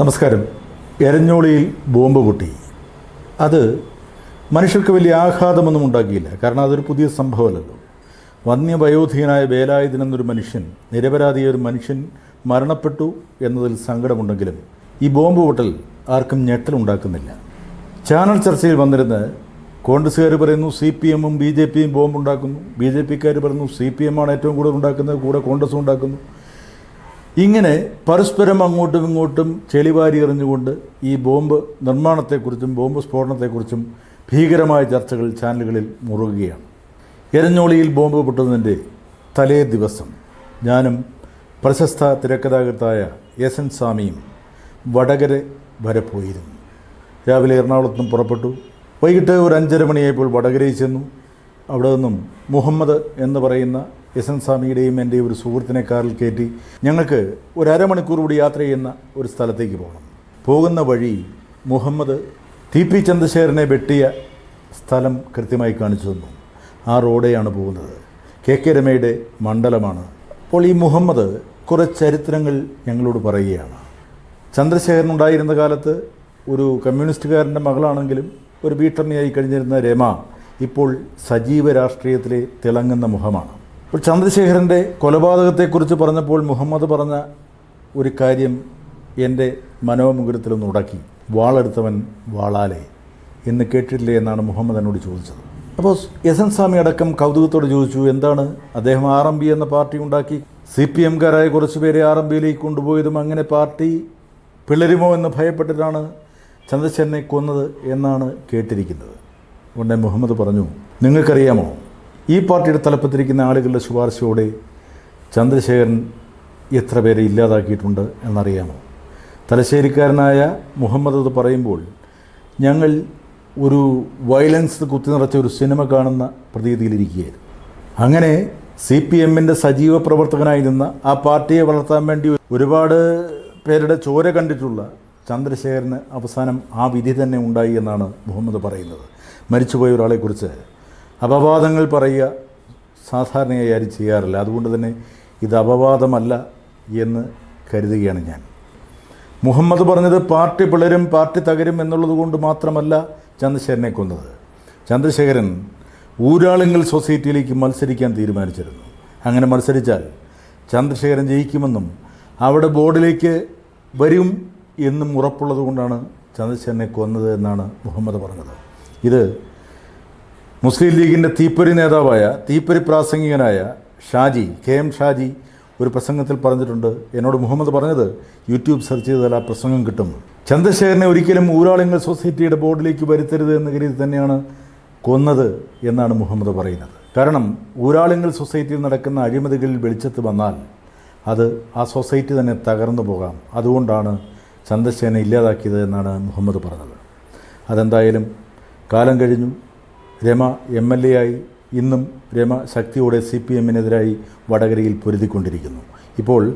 നമസ്കാരം. എരഞ്ഞോളിയിൽ ബോംബ് പൊട്ടി. അത് മനുഷ്യർക്ക് വലിയ ആഘാതമൊന്നും ഉണ്ടാക്കിയില്ല. കാരണം അതൊരു പുതിയ സംഭവമല്ലല്ലോ. വന്യവയോധികനായ വേലായുധൻ എന്നൊരു മനുഷ്യൻ നിരപരാധിയായ ഒരു മനുഷ്യൻ മരണപ്പെട്ടു എന്നതിൽ സങ്കടമുണ്ടെങ്കിലും ഈ ബോംബ് പൊട്ടൽ ആർക്കും ഞെട്ടലുണ്ടാക്കുന്നില്ല. ചാനൽ ചർച്ചയിൽ വന്നിരുന്ന് കോൺഗ്രസ്സുകാർ പറയുന്നു സി പി എമ്മും ബി ജെ പിയും ബോംബ് ഉണ്ടാക്കുന്നു ബി ജെ പിക്കാർ പറയുന്നു സി പി എമ്മാണ് ഏറ്റവും കൂടുതൽ ഉണ്ടാക്കുന്നത് കൂടെ കോൺഗ്രസും ഉണ്ടാക്കുന്നു. ഇങ്ങനെ പരസ്പരം അങ്ങോട്ടും ഇങ്ങോട്ടും ചെളിവാരി എറിഞ്ഞുകൊണ്ട് ഈ ബോംബ് നിർമ്മാണത്തെക്കുറിച്ചും ബോംബ് സ്ഫോടനത്തെക്കുറിച്ചും ഭീകരമായ ചർച്ചകൾ ചാനലുകളിൽ മുറുകുകയാണ്. എരഞ്ഞോളിയിൽ ബോംബ് പൊട്ടുന്നതിന്റെ തലേ ദിവസം ഞാനും പ്രശസ്ത തിരക്കഥാകൃത്തായ എസ് എൻ സ്വാമിയും വടകര വരെ പോയിരുന്നു. രാവിലെ എറണാകുളത്ത് നിന്ന് പുറപ്പെട്ടു. വൈകിട്ട് ഒരു അഞ്ചര മണിയായപ്പോൾ വടകരയിൽ ചെന്നു. അവിടെ നിന്നും മുഹമ്മദ് എന്ന് പറയുന്ന എസ് എൻ സ്വാമിയുടെയും എന്റെ ഒരു സുഹൃത്തിനെ കാറിൽ കയറ്റി ഞങ്ങൾക്ക് ഒരു അരമണിക്കൂർ കൂടി യാത്ര ചെയ്യുന്ന ഒരു സ്ഥലത്തേക്ക് പോകണം. പോകുന്ന വഴി മുഹമ്മദ് ടി പി ചന്ദ്രശേഖരനെ വെട്ടിയ സ്ഥലം കൃത്യമായി കാണിച്ചു തന്നു. ആ റോഡെയാണ് പോകുന്നത്. കെ കെ രമയുടെ മണ്ഡലമാണ്. അപ്പോൾ ഈ മുഹമ്മദ് കുറേ ചരിത്രങ്ങൾ ഞങ്ങളോട് പറയുകയാണ്. ചന്ദ്രശേഖരൻ ഉണ്ടായിരുന്ന കാലത്ത് ഒരു കമ്മ്യൂണിസ്റ്റുകാരന്റെ മകളാണെങ്കിലും ഒരു വീട്ടമ്മയായി കഴിഞ്ഞിരുന്ന രമ ഇപ്പോൾ സജീവ രാഷ്ട്രീയത്തിലെ തിളങ്ങുന്ന മുഖമാണ്. അപ്പോൾ ചന്ദ്രശേഖരന്റെ കൊലപാതകത്തെക്കുറിച്ച് പറഞ്ഞപ്പോൾ മുഹമ്മദ് പറഞ്ഞ ഒരു കാര്യം എന്റെ മനോമുകുരത്തിലൊന്ന് ഉടക്കി. വാളെടുത്തവൻ വാളാലേ എന്ന് കേട്ടിട്ടില്ലേ എന്നാണ് മുഹമ്മദ് എന്നോട് ചോദിച്ചത്. അപ്പോൾ എസ് എൻ സ്വാമി അടക്കം കൗതുകത്തോട് ചോദിച്ചു എന്താണ് അദ്ദേഹം ആർ എം പി എന്ന പാർട്ടി ഉണ്ടാക്കി? സി പി എംകാരായ കുറച്ച് പേരെ ആർ എം പിയിലേക്ക് കൊണ്ടുപോയതും അങ്ങനെ പാർട്ടി പിളരുമോ എന്ന് ഭയപ്പെട്ടിട്ടാണ് ചന്ദ്രശേഖരനെ കൊന്നത് എന്നാണ് കേട്ടിരിക്കുന്നത്. ഉടനെ മുഹമ്മദ് പറഞ്ഞു നിങ്ങൾക്കറിയാമോ? ഈ പാർട്ടിയുടെ തലപ്പത്തിരിക്കുന്ന ആളുകളുടെ ശുപാർശയോടെ ചന്ദ്രശേഖരൻ എത്ര പേരെ ഇല്ലാതാക്കിയിട്ടുണ്ട് എന്നറിയാമോ? തലശ്ശേരിക്കാരനായ മുഹമ്മദ് അത് പറയുമ്പോൾ ഞങ്ങൾ ഒരു വയലൻസ് കുത്തി നിറച്ച ഒരു സിനിമ കാണുന്ന പ്രതീതിയിലിരിക്കുകയായിരുന്നു അങ്ങനെ സി പി എമ്മിന്റെ സജീവ പ്രവർത്തകനായി നിന്ന ആ പാർട്ടിയെ വളർത്താൻ വേണ്ടി ഒരുപാട് പേരുടെ ചോര കണ്ടിട്ടുള്ള ചന്ദ്രശേഖരന് അവസാനം ആ വിധി തന്നെ ഉണ്ടായി എന്നാണ് മുഹമ്മദ് പറയുന്നത്. മരിച്ചുപോയ ഒരാളെക്കുറിച്ച് അപവാദങ്ങൾ പറയുക സാധാരണയായി ആരും ചെയ്യാറില്ല. അതുകൊണ്ട് തന്നെ ഇത് അപവാദമല്ല എന്ന് കരുതുകയാണ് ഞാൻ. മുഹമ്മദ് പറഞ്ഞത് പാർട്ടി പിളരും പാർട്ടി തകരും എന്നുള്ളത് കൊണ്ട് മാത്രമല്ല ചന്ദ്രശേഖരനെ കൊന്നത്. ചന്ദ്രശേഖരൻ ഊരാളുങ്കൽ സൊസൈറ്റിയിലേക്ക് മത്സരിക്കാൻ തീരുമാനിച്ചിരുന്നു. അങ്ങനെ മത്സരിച്ചാൽ ചന്ദ്രശേഖരൻ ജയിക്കുമെന്നും അവിടെ ബോർഡിലേക്ക് വരും എന്നും ഉറപ്പുള്ളത് കൊണ്ടാണ് ചന്ദ്രശേഖരനെ കൊന്നത് എന്നാണ് മുഹമ്മദ് പറഞ്ഞത്. ഇത് മുസ്ലിം ലീഗിന്റെ തീപ്പൊരി നേതാവായ തീപ്പൊരി പ്രാസംഗികനായ ഷാജി കെ എം ഷാജി ഒരു പ്രസംഗത്തിൽ പറഞ്ഞിട്ടുണ്ട്. എന്നോട് മുഹമ്മദ് പറഞ്ഞത് യൂട്യൂബ് സെർച്ച് ചെയ്താൽ ആ പ്രസംഗം കിട്ടും. ചന്ദ്രശേഖരനെ ഒരിക്കലും ഊരാളിങ്ങൾ സൊസൈറ്റിയുടെ ബോർഡിലേക്ക് വരുത്തരുത് എന്ന കരുതി തന്നെയാണ് കൊന്നത് എന്നാണ് മുഹമ്മദ് പറയുന്നത്. കാരണം ഊരാളിങ്ങൾ സൊസൈറ്റിയിൽ നടക്കുന്ന അഴിമതികളിൽ വെളിച്ചത്ത് വന്നാൽ അത് ആ സൊസൈറ്റി തന്നെ തകർന്നു പോകാം. അതുകൊണ്ടാണ് ചന്ദ്രശേഖരനെ ഇല്ലാതാക്കിയത് എന്നാണ് മുഹമ്മദ് പറഞ്ഞത്. അതെന്തായാലും കാലം കഴിഞ്ഞു. രമ എം എൽ എ ആയി ഇന്നും രമ ശക്തിയോടെ സി പി എമ്മിനെതിരായി വടകരയിൽ പൊരുതിക്കൊണ്ടിരിക്കുന്നു. ഇപ്പോൾ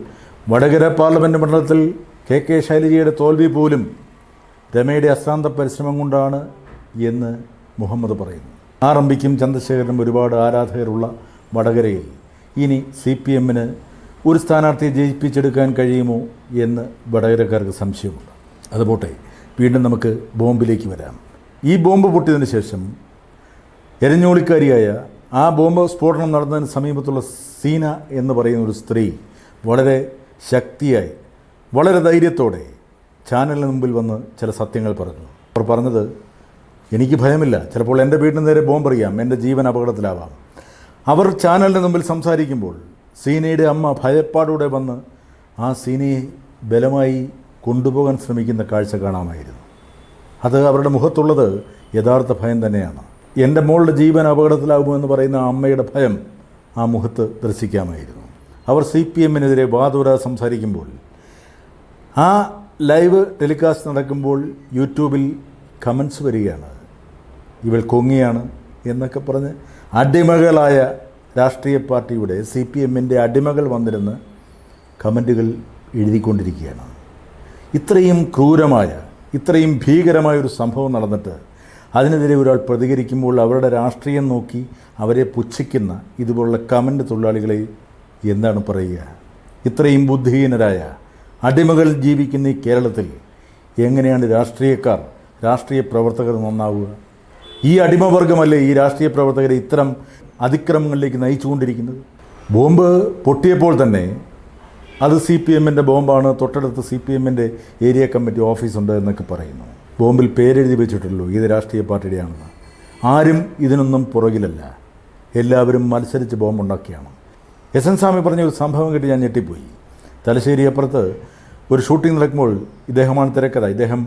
വടകര പാർലമെന്റ് മണ്ഡലത്തിൽ കെ കെ ശൈലജയുടെ തോൽവി പോലും രമയുടെ അശ്രാന്ത പരിശ്രമം കൊണ്ടാണ് എന്ന് മുഹമ്മദ് പറയുന്നു. ആർ എം ചന്ദ്രശേഖരനും ഒരുപാട് ആരാധകരുള്ള വടകരയിൽ. ഇനി സി പി എമ്മിന് ഒരു സ്ഥാനാർത്ഥിയെ ജയിപ്പിച്ചെടുക്കാൻ കഴിയുമോ എന്ന് വടകരക്കാർക്ക് സംശയമുണ്ട്. അതുപോട്ടെ വീണ്ടും നമുക്ക് ബോംബിലേക്ക് വരാം. ഈ ബോംബ് പൊട്ടിയതിന് ശേഷം എരഞ്ഞോളിക്കാരിയായ ആ ബോംബ് സ്ഫോടനം നടന്നതിന് സമീപത്തുള്ള സീന എന്ന് പറയുന്ന ഒരു സ്ത്രീ വളരെ ശക്തിയായി വളരെ ധൈര്യത്തോടെ ചാനലിന് മുമ്പിൽ വന്ന് ചില സത്യങ്ങൾ പറഞ്ഞു. അവർ പറഞ്ഞത് എനിക്ക് ഭയമില്ല. ചിലപ്പോൾ എന്റെ വീടിന് നേരെ ബോംബ് അറിയാം എന്റെ ജീവൻ അപകടത്തിലാവാം. അവർ ചാനലിന് മുമ്പിൽ സംസാരിക്കുമ്പോൾ സീനയുടെ അമ്മ ഭയപ്പാടോടെ വന്ന് ആ സീനയെ ബലമായി കൊണ്ടുപോകാൻ ശ്രമിക്കുന്ന കാഴ്ച കാണാമായിരുന്നു. അത് അവരുടെ മുഖത്തുള്ളത് യഥാർത്ഥ ഭയം തന്നെയാണ്. എന്റെ മോളുടെ ജീവൻ അപകടത്തിലാകുമെന്ന് പറയുന്ന അമ്മയുടെ ഭയം ആ മുഖത്ത് ദർശിക്കാമായിരുന്നു. അവർ സി പി എമ്മിനെതിരെ വാതുര സംസാരിക്കുമ്പോൾ ആ ലൈവ് ടെലികാസ്റ്റ് നടക്കുമ്പോൾ യൂട്യൂബിൽ കമൻസ് വരികയാണ്. ഇവൾ കൊങ്ങിയാണ് എന്നൊക്കെ പറഞ്ഞ് അടിമകളായ രാഷ്ട്രീയ പാർട്ടിയുടെ സി പി എമ്മിന്റെ അടിമകൾ വന്നിരുന്ന് കമന്റുകൾ എഴുതിക്കൊണ്ടിരിക്കുകയാണ്. ഇത്രയും ക്രൂരമായ ഇത്രയും ഭീകരമായ ഒരു സംഭവം നടന്നിട്ട് അതിനെതിരെ ഒരാൾ പ്രതികരിക്കുമ്പോൾ അവരുടെ രാഷ്ട്രീയം നോക്കി അവരെ പുച്ഛിക്കുന്ന ഇതുപോലുള്ള കമന്റ് തൊഴിലാളികളെ എന്താണ് പറയുക? ഇത്രയും ബുദ്ധിഹീനരായ അടിമകൾ ജീവിക്കുന്ന ഈ കേരളത്തിൽ എങ്ങനെയാണ് രാഷ്ട്രീയക്കാർ രാഷ്ട്രീയ പ്രവർത്തകർ നന്നാവുക? ഈ അടിമവർഗമല്ലേ ഈ രാഷ്ട്രീയ പ്രവർത്തകരെ ഇത്തരം അതിക്രമങ്ങളിലേക്ക് നയിച്ചുകൊണ്ടിരിക്കുന്നത്? ബോംബ് പൊട്ടിയപ്പോൾ തന്നെ അത് സി പി എമ്മിന്റെ ബോംബാണ്. തൊട്ടടുത്ത് സി പി എമ്മിന്റെ ഏരിയ കമ്മിറ്റി ഓഫീസുണ്ട് എന്നൊക്കെ പറയുന്നു. ബോംബിൽ പേരെഴുതി വെച്ചിട്ടുള്ളൂ. ഇത് രാഷ്ട്രീയ പാർട്ടിയുടെയാണെന്ന്. ആരും ഇതിനൊന്നും പുറകിലല്ല. എല്ലാവരും മത്സരിച്ച് ബോംബുണ്ടാക്കിയാണ്. എസ് എൻ സ്വാമി പറഞ്ഞ ഒരു സംഭവം കേട്ട് ഞാൻ ഞെട്ടിപ്പോയി. തലശ്ശേരി അപ്പുറത്ത് ഒരു ഷൂട്ടിംഗ് നടക്കുമ്പോൾ ഇദ്ദേഹമാണ് തിരക്കഥ. ഇദ്ദേഹം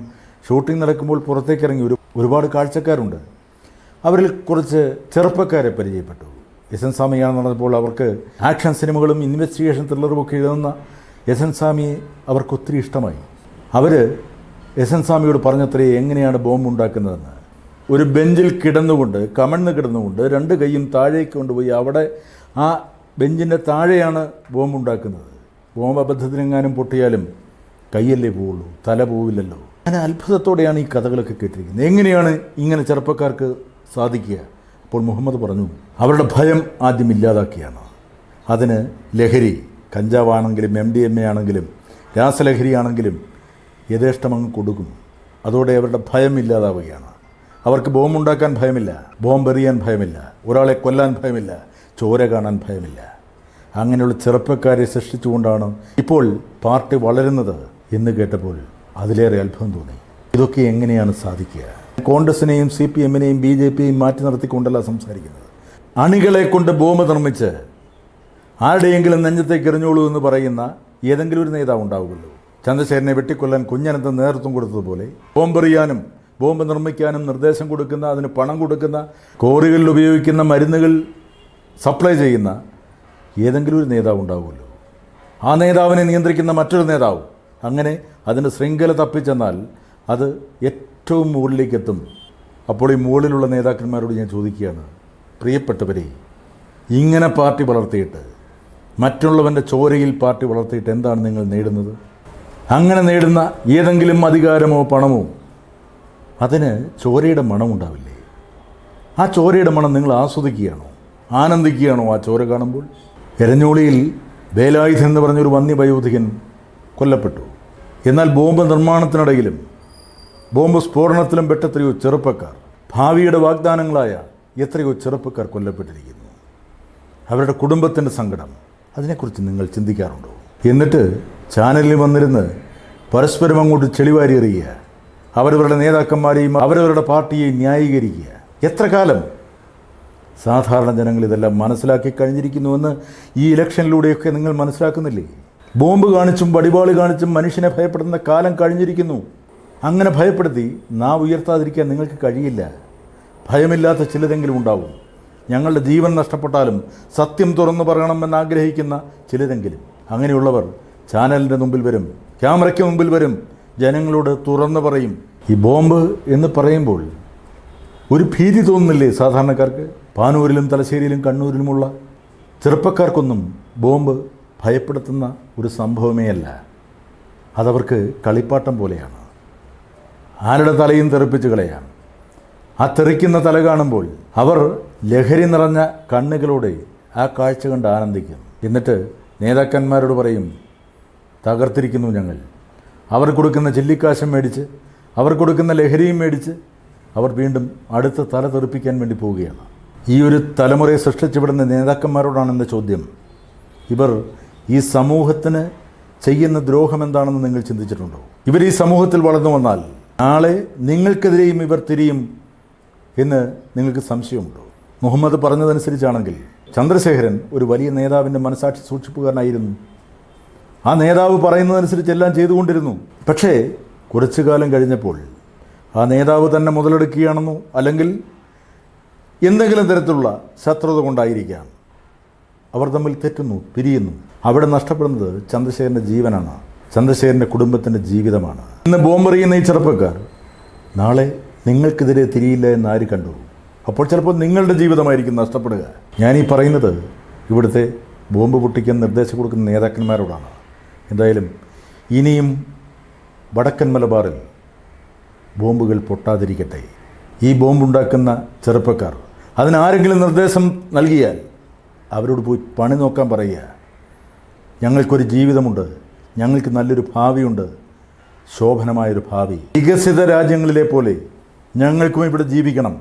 ഷൂട്ടിംഗ് നടക്കുമ്പോൾ പുറത്തേക്ക് ഇറങ്ങി ഒരു ഒരുപാട് കാഴ്ചക്കാരുണ്ട്. അവരിൽ കുറച്ച് ചെറുപ്പക്കാരെ പരിചയപ്പെട്ടു. എസ് എൻ സ്വാമിയാണ് നടന്നപ്പോൾ അവർക്ക് ആക്ഷൻ സിനിമകളും ഇൻവെസ്റ്റിഗേഷൻ ത്രില്ലറും ഒക്കെ എഴുതുന്ന എസ് എൻ സ്വാമിയെ അവർക്ക് ഒത്തിരി ഇഷ്ടമായി. അവർ എസ് എൻ സ്വാമിയോട് പറഞ്ഞത്രേ എങ്ങനെയാണ് ബോംബ് ഉണ്ടാക്കുന്നതെന്ന്. ഒരു ബെഞ്ചിൽ കിടന്നുകൊണ്ട് കമഴ്ന്ന് കിടന്നുകൊണ്ട് രണ്ട് കൈയും താഴേക്ക് കൊണ്ടുപോയി അവിടെ ആ ബെഞ്ചിന്റെ താഴെയാണ് ബോംബ് ഉണ്ടാക്കുന്നത്. ബോംബ് അബദ്ധത്തിനെങ്ങാനും പൊട്ടിയാലും കൈയല്ലേ പോവുള്ളൂ തല പോവില്ലല്ലോ. അങ്ങനെ അത്ഭുതത്തോടെയാണ് ഈ കഥകളൊക്കെ കേട്ടിരിക്കുന്നത്. എങ്ങനെയാണ് ഇങ്ങനെ ചെറുപ്പക്കാർക്ക് സാധിക്കുക? അപ്പോൾ മുഹമ്മദ് പറഞ്ഞു അവരുടെ ഭയം ആദ്യം ഇല്ലാതാക്കിയാണ്. അതിന് ലഹരി കഞ്ചാവാണെങ്കിലും എം ഡി എം എ ആണെങ്കിലും രാസലഹരി ആണെങ്കിലും യഥേഷ്ടമങ്ങ് കൊടുക്കും അതോടെ അവരുടെ ഭയം ഇല്ലാതാവുകയാണ്. അവർക്ക് ബോംബുണ്ടാക്കാൻ ഭയമില്ല ബോംബ് എറിയാൻ ഭയമില്ല ഒരാളെ കൊല്ലാൻ ഭയമില്ല ചോര കാണാൻ ഭയമില്ല. അങ്ങനെയുള്ള ചെറുപ്പക്കാരെ സൃഷ്ടിച്ചുകൊണ്ടാണ് ഇപ്പോൾ പാർട്ടി വളരുന്നത് എന്ന് കേട്ടപ്പോൾ അതിലേറെ അത്ഭുതം തോന്നി. ഇതൊക്കെ എങ്ങനെയാണ് സാധിക്കുക? കോൺഗ്രസിനെയും സി പി എമ്മിനെയും ബി ജെ പിയെയും മാറ്റി നിർത്തിക്കൊണ്ടല്ല സംസാരിക്കുന്നത്. അണികളെ കൊണ്ട് ബോംബ് നിർമ്മിച്ച് ആരുടെയെങ്കിലും നെഞ്ചത്തേക്ക് എറിഞ്ഞോളൂ എന്ന് പറയുന്ന ഏതെങ്കിലും ഒരു നേതാവ് ഉണ്ടാവുമല്ലോ. ചന്ദ്രശേഖരനെ വെട്ടിക്കൊല്ലാൻ കുഞ്ഞനത്ത് നേതൃത്വം കൊടുത്തതുപോലെ ബോംബെറിയാനും ബോംബ് നിർമ്മിക്കാനും നിർദ്ദേശം കൊടുക്കുന്ന അതിന് പണം കൊടുക്കുന്ന കോറികളിൽ ഉപയോഗിക്കുന്ന മരുന്നുകൾ സപ്ലൈ ചെയ്യുന്ന ഏതെങ്കിലും ഒരു നേതാവ് ഉണ്ടാവുമല്ലോ. ആ നേതാവിനെ നിയന്ത്രിക്കുന്ന മറ്റൊരു നേതാവ്. അങ്ങനെ അതിന്റെ ശൃംഖല തപ്പിച്ചെന്നാൽ അത് ഏറ്റവും മുകളിലേക്ക് എത്തും. അപ്പോൾ ഈ മുകളിലുള്ള നേതാക്കന്മാരോട് ഞാൻ ചോദിക്കുകയാണ് പ്രിയപ്പെട്ടവരെ ഇങ്ങനെ പാർട്ടി വളർത്തിയിട്ട് മറ്റുള്ളവന്റെ ചോരയിൽ പാർട്ടി വളർത്തിയിട്ട് എന്താണ് നിങ്ങൾ നേടുന്നത്? അങ്ങനെ നേടുന്ന ഏതെങ്കിലും അധികാരമോ പണമോ? അതിന് ചോരയുടെ മണമുണ്ടാവില്ലേ ആ ചോരയുടെ മണം നിങ്ങൾ ആസ്വദിക്കുകയാണോ? ആനന്ദിക്കുകയാണോ ആ ചോര കാണുമ്പോൾ? എരഞ്ഞോളിയിൽ വേലായുധൻ എന്ന് പറഞ്ഞൊരു വന്യവയോധികൻ കൊല്ലപ്പെട്ടു. എന്നാൽ ബോംബ് നിർമ്മാണത്തിനിടയിലും ബോംബ് സ്ഫോടനത്തിലും പെട്ട എത്രയോ ചെറുപ്പക്കാർ ഭാവിയുടെ വാഗ്ദാനങ്ങളായ എത്രയോ ചെറുപ്പക്കാർ കൊല്ലപ്പെട്ടിരിക്കുന്നു. അവരുടെ കുടുംബത്തിന്റെ സങ്കടം അതിനെക്കുറിച്ച് നിങ്ങൾ ചിന്തിക്കാറുണ്ടോ? എന്നിട്ട് ചാനലിൽ വന്നിരുന്ന് പരസ്പരം അങ്ങോട്ട് ചെളിവാരി എറിയുക അവരവരുടെ നേതാക്കന്മാരെയും അവരവരുടെ പാർട്ടിയെയും ന്യായീകരിക്കുക. എത്ര കാലം? സാധാരണ ജനങ്ങൾ ഇതെല്ലാം മനസ്സിലാക്കി കഴിഞ്ഞിരിക്കുന്നുവെന്ന് ഈ ഇലക്ഷനിലൂടെയൊക്കെ നിങ്ങൾ മനസ്സിലാക്കുന്നില്ലേ? ബോംബ് കാണിച്ചും വടിവാൾ കാണിച്ചും മനുഷ്യനെ ഭയപ്പെടുന്ന കാലം കഴിഞ്ഞിരിക്കുന്നു. അങ്ങനെ ഭയപ്പെടുത്തി നാ ഉയർത്താതിരിക്കാൻ നിങ്ങൾക്ക് കഴിയില്ല. ഭയമില്ലാത്ത ചിലതെങ്കിലും ഉണ്ടാവും. ഞങ്ങളുടെ ജീവൻ നഷ്ടപ്പെട്ടാലും സത്യം തുറന്നു പറയണമെന്ന് ആഗ്രഹിക്കുന്ന ചിലരെങ്കിലും അങ്ങനെയുള്ളവർ ചാനലിന്റെ മുമ്പിൽ വരും ക്യാമറയ്ക്ക് മുമ്പിൽ വരും ജനങ്ങളോട് തുറന്നു പറയും. ഈ ബോംബ് എന്ന് പറയുമ്പോൾ ഒരു ഭീതി തോന്നുന്നില്ലേ സാധാരണക്കാർക്ക്? പാനൂരിലും തലശ്ശേരിയിലും കണ്ണൂരിലുമുള്ള ചെറുപ്പക്കാർക്കൊന്നും ബോംബ് ഭയപ്പെടുത്തുന്ന ഒരു സംഭവമേ അല്ല. അതവർക്ക് കളിപ്പാട്ടം പോലെയാണ്. ആരുടെ തലയും തെറിപ്പിച്ച് കളയാം ആ തെറിക്കുന്ന തല കാണുമ്പോൾ അവർ ലഹരി നിറഞ്ഞ കണ്ണുകളോടെ ആ കാഴ്ച കണ്ട് ആനന്ദിക്കും. എന്നിട്ട് നേതാക്കന്മാരോട് പറയും തകർത്തിരിക്കുന്നു ഞങ്ങൾ. അവർ കൊടുക്കുന്ന ചില്ലിക്കാശം മേടിച്ച് അവർ കൊടുക്കുന്ന ലഹരിയും മേടിച്ച് അവർ വീണ്ടും അടുത്ത തല തെറിപ്പിക്കാൻ വേണ്ടി പോവുകയാണ്. ഈ ഒരു തലമുറയെ സൃഷ്ടിച്ചുവിടുന്ന നേതാക്കന്മാരോടാണെന്ന ചോദ്യം. ഇവർ ഈ സമൂഹത്തിന് ചെയ്യുന്ന ദ്രോഹം എന്താണെന്ന് നിങ്ങൾ ചിന്തിച്ചിട്ടുണ്ടോ? ഇവർ ഈ സമൂഹത്തിൽ വളർന്നു വന്നാൽ നാളെ നിങ്ങൾക്കെതിരെയും ഇവർ തിരിയും എന്ന് നിങ്ങൾക്ക് സംശയമുണ്ടോ? മുഹമ്മദ് പറഞ്ഞതനുസരിച്ചാണെങ്കിൽ ചന്ദ്രശേഖരൻ ഒരു വലിയ നേതാവിന്റെ മനസാക്ഷി സൂക്ഷിപ്പുകാരനായിരുന്നു. ആ നേതാവ് പറയുന്നതനുസരിച്ച് എല്ലാം ചെയ്തുകൊണ്ടിരുന്നു. പക്ഷേ കുറച്ചു കാലം കഴിഞ്ഞപ്പോൾ ആ നേതാവ് തന്നെ മുതലെടുക്കുകയാണെന്നോ അല്ലെങ്കിൽ എന്തെങ്കിലും തരത്തിലുള്ള ശത്രുത കൊണ്ടായിരിക്കാം. അവർ തമ്മിൽ തെറ്റുന്നു പിരിയുന്നു. അവിടെ നഷ്ടപ്പെടുന്നത് ചന്ദ്രശേഖരന്റെ ജീവനാണ്. ചന്ദ്രശേഖരന്റെ കുടുംബത്തിന്റെ ജീവിതമാണ്. ഇന്ന് ബോംബെറിയുന്ന ഈ ചെറുപ്പക്കാർ നാളെ നിങ്ങൾക്കെതിരെ തിരിയില്ല എന്ന് ആര് കണ്ടു? അപ്പോൾ ചിലപ്പോൾ നിങ്ങളുടെ ജീവിതമായിരിക്കും നഷ്ടപ്പെടുക. ഞാനീ പറയുന്നത് ഇവിടുത്തെ ബോംബ് പൊട്ടിക്കാൻ നിർദ്ദേശം കൊടുക്കുന്ന നേതാക്കന്മാരോടാണ്. എന്തായാലും ഇനിയും വടക്കൻ മലബാറിൽ ബോംബുകൾ പൊട്ടാതിരിക്കട്ടെ. ഈ ബോംബുണ്ടാക്കുന്ന ചെറുപ്പക്കാർ അതിനാരെങ്കിലും നിർദ്ദേശം നൽകിയാൽ അവരോട് പോയി പണി നോക്കാൻ പറയുക. ഞങ്ങൾക്കൊരു ജീവിതമുണ്ട് ഞങ്ങൾക്ക് നല്ലൊരു ഭാവിയുണ്ട് ശോഭനമായൊരു ഭാവി. വികസിത രാജ്യങ്ങളിലെ പോലെ ഞങ്ങൾക്കും ഇവിടെ ജീവിക്കണം.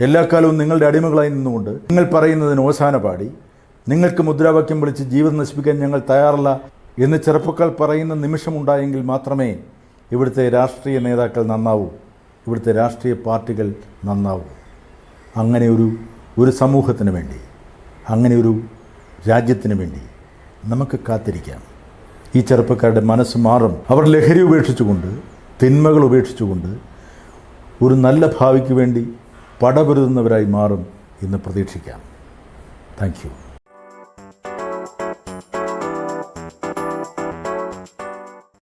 എല്ലാ കാലവും നിങ്ങളുടെ അടിമകളായി നിന്നുകൊണ്ട് നിങ്ങൾ പറയുന്നതിന് ഓശാന പാടി നിങ്ങൾക്ക് മുദ്രാവാക്യം വിളിച്ച് ജീവിതം നശിപ്പിക്കാൻ ഞങ്ങൾ തയ്യാറല്ല. എന്ന് ചെറുപ്പക്കാർ പറയുന്ന നിമിഷമുണ്ടായെങ്കിൽ മാത്രമേ ഇവിടുത്തെ രാഷ്ട്രീയ നേതാക്കൾ നന്നാവൂ. ഇവിടുത്തെ രാഷ്ട്രീയ പാർട്ടികൾ നന്നാവൂ. അങ്ങനെ ഒരു ഒരു സമൂഹത്തിന് വേണ്ടി അങ്ങനെ ഒരു രാജ്യത്തിന് വേണ്ടി നമുക്ക് കാത്തിരിക്കാം. ഈ ചെറുപ്പക്കാരുടെ മനസ്സ് മാറും. അവർ ലഹരി ഉപേക്ഷിച്ചുകൊണ്ട് തിന്മകൾ ഉപേക്ഷിച്ചുകൊണ്ട് ഒരു നല്ല ഭാവിക്ക് വേണ്ടി പടപൊരുതുന്നവരായി മാറും എന്ന് പ്രതീക്ഷിക്കാം. താങ്ക്